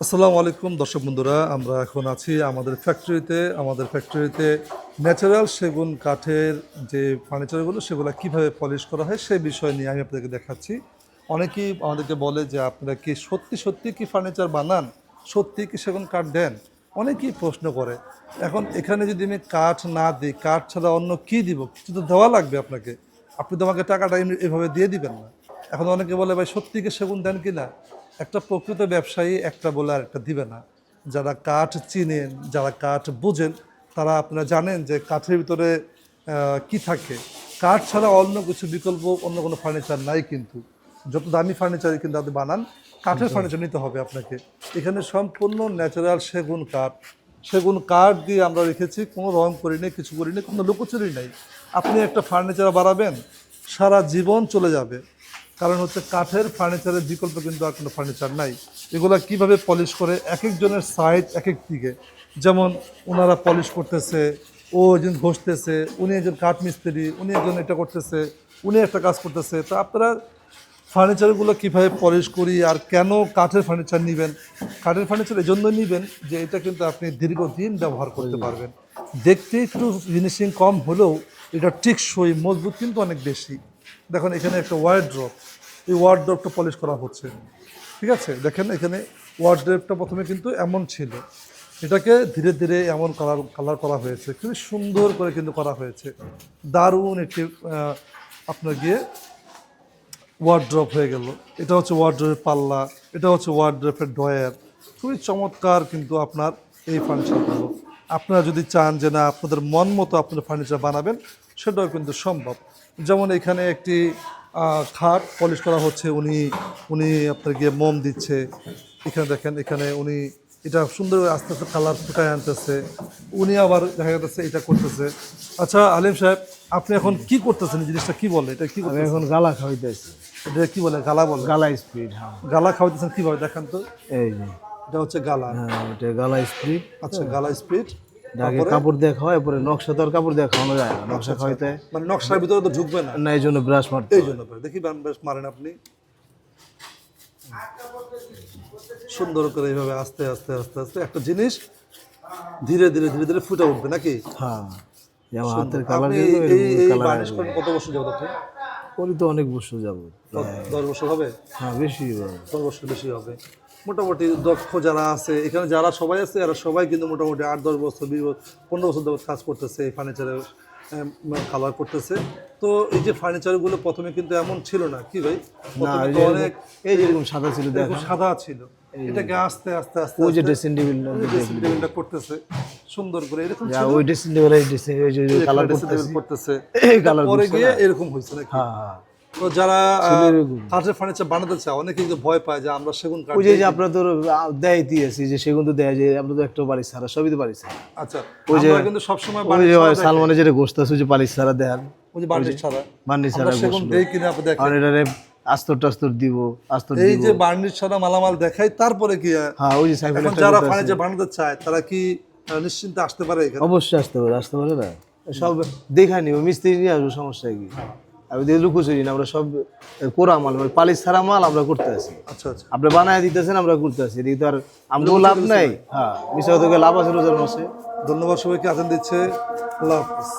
আসসালামু আলাইকুম, দর্শক বন্ধুরা, আমরা এখন আছি আমাদের ফ্যাক্টরিতে আমাদের ফ্যাক্টরিতে ন্যাচারাল সেগুন কাঠের যে ফার্নিচারগুলো সেগুলো কীভাবে পলিশ করা হয় সেই বিষয় নিয়ে আমি আপনাদেরকে দেখাচ্ছি। অনেকেই আমাদেরকে বলে যে, আপনারা কি সত্যি সত্যি কি ফার্নিচার বানান? সত্যি কি সেগুন কাঠ দেন? অনেকেই প্রশ্ন করে। এখন এখানে যদি আমি কাঠ না দিই, কাঠ ছাড়া অন্য কি দিব? কিছু তো দেওয়া লাগবে আপনাকে। আপনি তো আমাকে টাকাটা এভাবে দিয়ে দিবেন না। এখন অনেকে বলে, ভাই, সত্যি কি সেগুন দেন কি না একটা প্রকৃত ব্যবসায়ী একটা বলে আর একটা দিবে না। যারা কাঠ চিনেন যারা কাঠ বোঝেন তারা আপনারা জানেন যে কাঠের ভিতরে কি থাকে। কাঠ ছাড়া অন্য কিছু বিকল্প অন্য কোনো ফার্নিচার নাই কিন্তু। যত দামি ফার্নিচারই কিন্তু আপনি বানান কাঠের ফার্নিচার নিতে হবে আপনাকে। এখানে সম্পূর্ণ ন্যাচারাল সেগুন কাঠ। সেগুন কাঠ দিয়ে আমরা রেখেছি কোনো রং করিনি কিছু করিনি কোনো লুকোচুরি নাই। আপনি একটা ফার্নিচার বানাবেন সারা জীবন চলে যাবে। কারণ হচ্ছে কাঠের ফার্নিচারের বিকল্প কিন্তু আর কোনো ফার্নিচার নাই। এগুলা কীভাবে পলিশ করে এক একজনের সাইজ এক এক দিকে? যেমন ওনারা পলিশ করতেছে, ও একজন ঘষতেছে, উনি একজন কাঠ মিস্ত্রি উনি একজন এটা করতেছে, উনি একটা কাজ করতেছে। তো আপনারা ফার্নিচারগুলো কীভাবে পলিশ করি আর কেন কাঠের ফার্নিচার নেবেন? কাঠের ফার্নিচার এই জন্য নেবেন যে এটা কিন্তু আপনি দীর্ঘদিন ব্যবহার করতে পারবেন। দেখতে একটু ফিনিশিং কম হলেও এটা টেকসই, মজবুত কিন্তু অনেক বেশি। দেখুন, এখানে একটা ওয়ার্ড্রপ এই ওয়ার্ড্রপটা পলিশ করা হচ্ছে। ঠিক আছে? দেখেন, এখানে ওয়ার্ড্রপটা প্রথমে কিন্তু এমন ছিল। এটাকে ধীরে ধীরে এমন কালার কালার করা হয়েছে। খুবই সুন্দর করে কিন্তু করা হয়েছে। দারুণ একটি আপনার গিয়ে ওয়ার্ড্রপ হয়ে গেল। এটা হচ্ছে ওয়ার্ড্রপের পাল্লা, এটা হচ্ছে ওয়ার্ড্রপের ডয়ার খুবই চমৎকার কিন্তু আপনার এই ফার্নিচারগুলো আপনারা যদি চান যে না, আপনাদের মন মতো আপনারা ফার্নিচার বানাবেন সেটাও কিন্তু সম্ভব। যেমন এখানে একটি খাট পলিশ করা হচ্ছে উনি উনি আপনার গিয়ে মোম দিচ্ছে। এখানে দেখেন এখানে উনি এটা সুন্দর আস্তে আস্তে কালার ফুটায় আনতেছে। উনি আবার দেখা যাচ্ছে এটা করতেছে। আচ্ছা আলিম সাহেব আপনি এখন কি করতেছেন? জিনিসটা কি বলে? এটা কি করতেছেন? এখন গালা খাওয়াইতেছি। এটা কি বলে? গালা বলে? গালা স্পিড হ্যাঁ। গালা খাওয়াইতেছেন কীভাবে? দেখান তো। এই এটা হচ্ছে গালা। হ্যাঁ এটা গালা স্পিড আচ্ছা গালা স্পিড আগে কাপড় দিয়ে খাওয়াই পরে নকশা তো আর কাপড় দিয়ে খাওয়ানো যায় না। নকশা খাওয়াইতে মানে নকশার ভিতরে তো ঢুকবে না? না এই জন্য ব্রাশ মারতে এই জন্য দেখি বাম বেশ মারেন আপনি। সুন্দর করে এইভাবে আস্তে আস্তে আস্তে আস্তে একটা জিনিস ধীরে ধীরে ধীরে ধীরে ফুটে উঠবে নাকি? হ্যাঁ। আমার হাতের কালার এই এই কত বছর যাবত আপনি? করি তো অনেক বছর যাব দশ বছর হবে? হ্যাঁ বেশি হবে। দশ বছর বেশি হবে। মোটামুটি দক্ষ যারা আছে এখানে যারা সবাই আছে এরা সবাই কিন্তু মোটামুটি আট দশ বছর বিশ বছর পনেরো বছর কাজ করতেছে এই ফার্নিচারের কালার করতেছে। তো এই যে ফার্নিচারগুলো প্রথমে কিন্তু এমন ছিল না। কি ভাই? প্রথমে তো যে অনেক এই যেরকম সাদা ছিল দেখ। সাদা ছিল। এটাকে আস্তে আস্তে আস্তে ওই যে ড্রেসিং টেবিল ড্রেসিং টেবিলটা করতেছে। সুন্দর করে এরকম ছিল। ওই ড্রেসিং টেবিল এই ড্রেসিং ওই যে কালার করতেছে। এই কালার পরে গিয়ে এরকম হইছে নাকি? হ্যাঁ হ্যাঁ। তো যারা কাঠের ফার্নিচার বানাতে চায় অনেকে কিন্তু ভয় পায় যে আমরা সেগুন কাঠ ওই যে আপনার তো দেয় দিয়েছি যে সেগুন তো দেয় যে তো একটা পারিস সারা সবই তো পারিস সারা আচ্ছা ওই যে- কিন্তু সবসময় ওই বাড়ির যে ছাড়া সালমানের যেটা গোস্ত আছে ওই যে পালিশ সারা দেন। ওই যে বার্নিশ ছাড়া। আমরা সেগুন দেই কিনা আপনি দেখেন। আর এটারে আস্তর টাস্তর দিব আস্তর এই যে বার্নিশ ছাড়া মালামাল দেখাই তারপরে কি হ্যাঁ ওই যে সাইফুল যারা। ফার্নিচার বানাতে চায় তারা কি নিশ্চিন্তে আসতে পারে এখানে? অবশ্যই আসতে পারে আসতে পারে না। সব দেখা নিব মিস্ত্রি নিয়ে আসব সমস্যা কি? আমি দিয়ে লুকোচুরি না আমরা সব কোরা মাল মানে পালিশ ছাড়া মাল আমরা করতে আছি। আচ্ছা আচ্ছা। আপনি বানায় দিতেছেন আমরা করতে আছি। এদিকে তো আর আমরাও লাভ নাই। হ্যাঁ মিশা লাভ আছে রোজার মাসে। ধন্যবাদ সবাইকে আসেন দিচ্ছে। আল্লাহ হাফিজ।